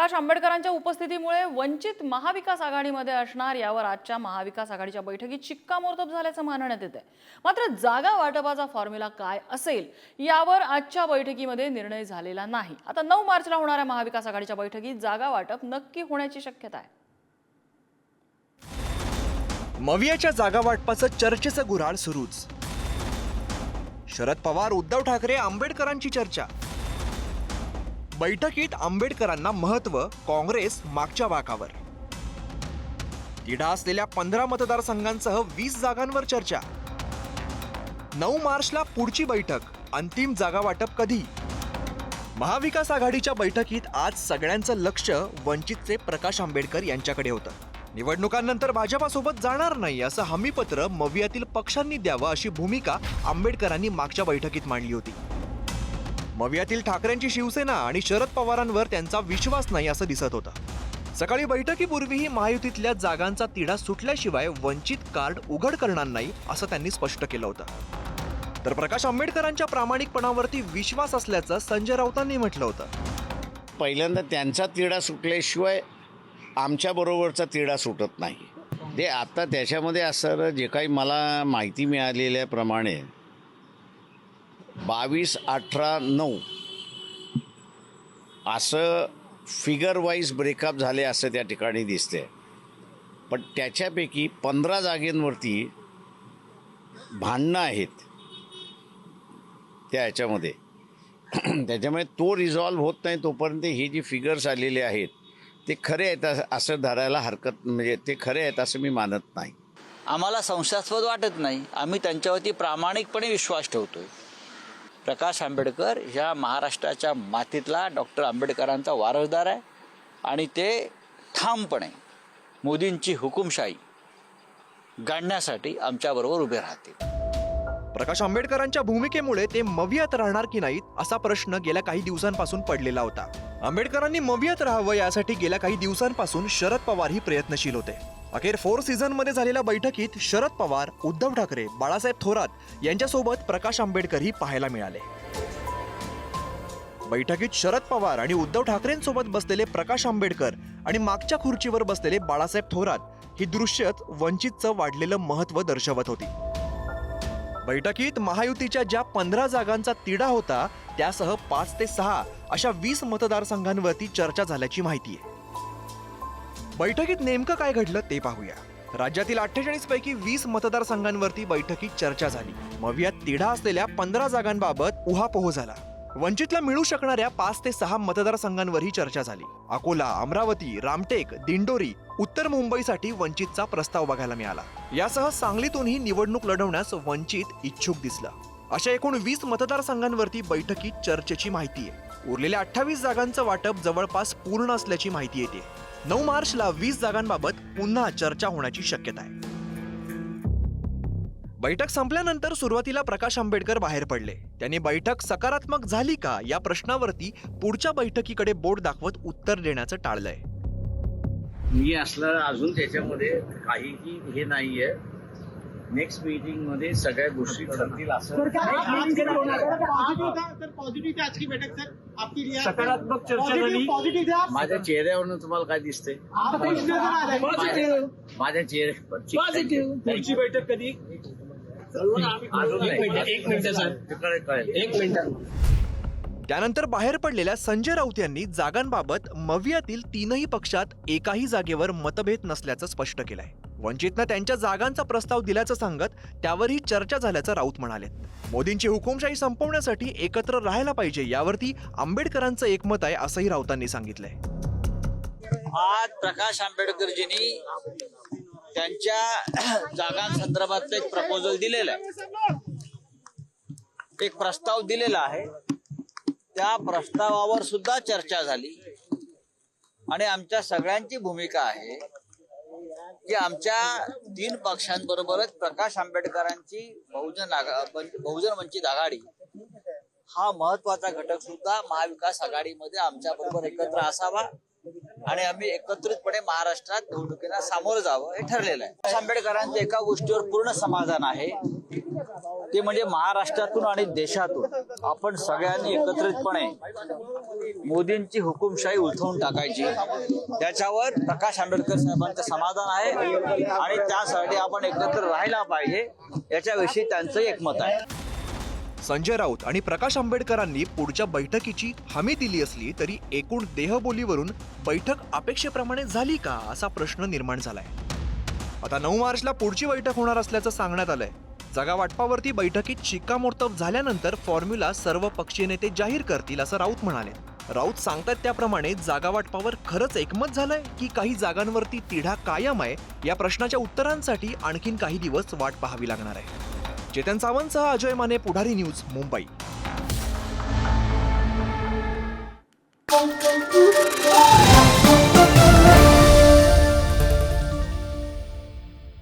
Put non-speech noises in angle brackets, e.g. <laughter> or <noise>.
प्रकाश आंबेडकरांच्या उपस्थितीमुळे वंचित महाविकास आघाडीमध्ये असणार यावर आजच्या महाविकास आघाडीच्या बैठकीत शिक्कामोर्तब झाल्याचं मानण्यात येत आहे मात्र जागा वाटपाचा फॉर्म्युला काय असेल यावर आजच्या बैठकीमध्ये निर्णय झालेला नाही. आता नऊ मार्चला होणाऱ्या महाविकास आघाडीच्या बैठकीत जागा वाटप नक्की होण्याची शक्यता आहे. मवियाच्या जागा वाटपाचं चर्चेचं गुऱ्हाळ सुरूच. शरद पवार उद्धव ठाकरे आंबेडकरांची चर्चा. बैठकीत आंबेडकरांना महत्त्व काँग्रेस मागच्या वाकावर तिढा असलेल्या पंधरा मतदारसंघांसह वीस जागांवर चर्चा. नऊ मार्चला पुढची बैठक अंतिम जागा वाटप कधी? महाविकास आघाडीच्या बैठकीत आज सगळ्यांचं लक्ष वंचितचे प्रकाश आंबेडकर यांच्याकडे होतं. निवडणुकांनंतर भाजपासोबत जाणार नाही असं हमीपत्र मवियातील पक्षांनी द्यावं अशी भूमिका आंबेडकरांनी मागच्या बैठकीत मांडली होती. मवियातील ठाकरेंची शिवसेना आणि शरद पवारांवर त्यांचा विश्वास नाही असं दिसत होतं. सकाळी बैठकीपूर्वीही महायुतीतल्या जागांचा तिढा सुटल्याशिवाय वंचित कार्ड उघड करणार नाही असं त्यांनी स्पष्ट केलं होतं. तर प्रकाश आंबेडकरांच्या प्रामाणिकपणावरती विश्वास असल्याचं संजय राऊतांनी म्हटलं होतं. पहिल्यांदा त्यांचा तिढा सुटल्याशिवाय आमच्या बरोबरचा तिढा सुटत नाही. ते आता त्याच्यामध्ये असं जे काही मला माहिती मिळालेल्याप्रमाणे बावीस अठरा नऊ. असं फिगर वाईज ब्रेकअप झाले असं त्या ठिकाणी दिसते पण त्याच्यापैकी पंधरा जागेंवरती भांडणं आहेत. त्या ह्याच्यामध्ये. <clears throat> त्याच्यामुळे तो रिझॉल्व्ह होत नाही तोपर्यंत हे जी फिगर्स आलेले आहेत ते खरे आहेत असं- असं धरायला हरकत म्हणजे ते खरे आहेत असं मी मानत नाही. आम्हाला संशयास्पद वाटत नाही. आम्ही त्यांच्यावरती प्रामाणिकपणे विश्वास ठेवतोय. प्रकाश आंबेडकर ह्या महाराष्ट्राच्या मातीतला डॉक्टर आंबेडकरांचा वारसदार आहे. आणि ते ठामपणे मोदींची हुकुमशाही गाडण्यासाठी आमच्याबरोबर उभे राहतील. प्रकाश आंबेडकरांच्या भूमिकेमुळे ते मवियात राहणार की नाहीत असा प्रश्न गेल्या काही दिवसांपासून पडलेला होता. आंबेडकरांनी मवियात राहावं यासाठी गेल्या काही दिवसांपासून शरद पवार ही प्रयत्नशील होते. अखेर फोर सीझनमध्ये झालेल्या बैठकीत शरद पवार उद्धव ठाकरे बाळासाहेब थोरात यांच्यासोबत प्रकाश आंबेडकरही पाहायला मिळाले. बैठकीत शरद पवार आणि उद्धव ठाकरेंसोबत बसलेले प्रकाश आंबेडकर आणि मागच्या खुर्चीवर बसलेले बाळासाहेब थोरात ही दृश्यच वंचितचं वाढलेलं महत्त्व दर्शवत होती. बैठकीत महायुतीच्या ज्या पंधरा जागांचा तिढा होता त्यासह पाच ते सहा अशा वीस मतदारसंघांवरती चर्चा झाल्याची माहिती आहे. बैठकीत नेमकं काय घडलं ते पाहूया. राज्यातील अठ्ठेचाळीस पैकी वीस मतदारसंघांवरती बैठकीत चर्चा झाली. मवियात तिढा असलेल्या पंधरा जागांबाबत उहापोह झाला. वंचितला मिळू शकणाऱ्या पाच ते सहा मतदारसंघांवरही चर्चा झाली. अकोला अमरावती रामटेक दिंडोरी उत्तर मुंबईसाठी वंचितचा प्रस्ताव बघायला मिळाला. यासह सांगलीतूनही निवडणूक लढवण्यास वंचित इच्छुक दिसलं. अशा एकूण वीस मतदारसंघांवरती बैठकीत चर्चेची माहिती आहे. उरलेल्या अठ्ठावीस जागांचं वाटप जवळपास पूर्ण असल्याची माहिती येते. नऊ मार्चला वीस जागांबाबत पुन्हा चर्चा होण्याची शक्यता आहे. बैठक संपल्यानंतर सुरुवातीला प्रकाश आंबेडकर बाहेर पडले. त्यांनी बैठक सकारात्मक झाली का या प्रश्नावरती पुढच्या बैठकीकडे बोट दाखवत उत्तर देण्याचं टाळलंय. मी असलं अजून त्याच्यामध्ये काहीही हे नाहीये. नेक्स्ट मीटिंगमध्ये सगळ्या गोष्टी ठरतील असं सकारात्मक चर्चा झाली. माझ्या चेहऱ्यावरनं तुम्हाला काय दिसतंय? माझ्या- चेहऱ्यावर पुढची बैठक कधी? एक मिनिट. त्यानंतर बाहेर पडलेल्या संजय राऊत यांनी जागांबाबत मवियातील तीनही पक्षात एकाही जागेवर मतभेद नसल्याचं स्पष्ट केलंय. वंचितनं त्यांच्या जागांचा प्रस्ताव दिल्याचं सांगत त्यावरही चर्चा झाल्याचं राऊत म्हणाले. मोदींची हुकुमशाही संपवण्यासाठी एकत्र राहायला पाहिजे यावरती आंबेडकरांचं एकमत आहे असंही राऊतांनी सांगितलंय. आज प्रकाश आंबेडकरजींनी त्यांच्या जागांसंदर्भातलं एक प्रपोजल दिलेलं आहे. एक प्रस्ताव दिलेला आहे. त्या प्रस्तावावर सुद्धा चर्चा झाली. आणि आमच्या सगळ्यांची भूमिका आहे. की आमच्या तीन पक्षांबरोबरच प्रकाश आंबेडकरांची बहुजन बहुजन वंचित आघाडी हा महत्त्वाचा घटक सुद्धा महाविकास आघाडीमध्ये आमच्या बरोबर एकत्र असावा आणि आम्ही एकत्रितपणे महाराष्ट्रात निवडणुकीला सामोरं जावं हे ठरलेलं आहे. प्रकाश आंबेडकरांचं एका गोष्टीवर पूर्ण समाधान आहे. ते म्हणजे महाराष्ट्रातून आणि देशातून आपण सगळ्यांनी एकत्रितपणे मोदींची हुकुमशाही उलथवून टाकायची. त्याच्यावर प्रकाश आंबेडकर साहेबांचं समाधान आहे आणि त्यासाठी आपण एकत्र राहायला पाहिजे याच्याविषयी त्यांचं एकमत आहे. संजय राऊत आणि प्रकाश आंबेडकरांनी पुढच्या बैठकीची हमी दिली असली तरी एकूण देहबोलीवरून बैठक अपेक्षेप्रमाणे झाली का असा प्रश्न निर्माण झालाय. आता नऊ मार्चला पुढची बैठक होणार असल्याचं सांगण्यात आलंय. जागावाटपावरती बैठकीत शिक्कामोर्तब झाल्यानंतर फॉर्म्युला सर्व पक्षीय नेते जाहीर करतील असं राऊत म्हणाले. राऊत सांगतात त्याप्रमाणे जागावाटपावर खरंच एकमत झालंय की काही जागांवरती तिढा कायम आहे या प्रश्नाच्या उत्तरांसाठी आणखीन काही दिवस वाट पाहावी लागणार आहे. चेतन सावंतसह अजय माने पुढारी न्यूज मुंबई.